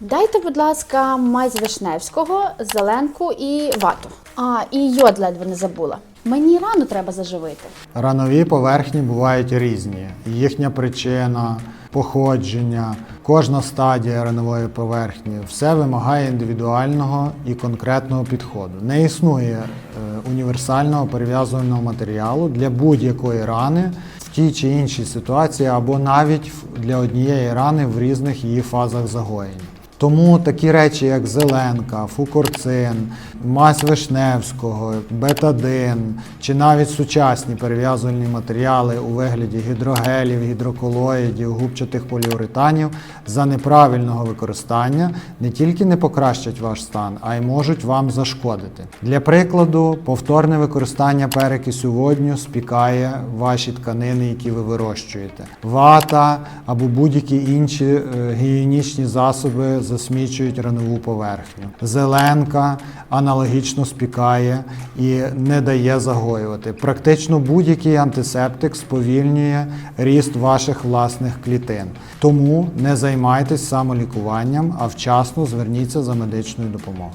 Дайте, будь ласка, мазь Вишневського, зеленку і вату. А, і йод ледве не забула. Мені рану треба заживити. Ранові поверхні бувають різні. Їхня причина, походження, кожна стадія ранової поверхні все вимагає індивідуального і конкретного підходу. Не існує е, універсального перев'язувального матеріалу для будь-якої рани в тій чи іншій ситуації, або навіть для однієї рани в різних її фазах загоєння. Тому такі речі, як зеленка, фукорцин, мазь вишневського, бетадин чи навіть сучасні перев'язувальні матеріали у вигляді гідрогелів, гідроколоїдів, губчатих поліуретанів за неправильного використання не тільки не покращать ваш стан, а й можуть вам зашкодити. Для прикладу, повторне використання перекисю водню спікає ваші тканини, які ви вирощуєте. Вата або будь-які інші е, гігієнічні засоби засмічують ранову поверхню. Зеленка аналогічно спікає і не дає загоювати. Практично будь-який антисептик сповільнює ріст ваших власних клітин. Тому не займайтесь самолікуванням, а вчасно зверніться за медичною допомогою.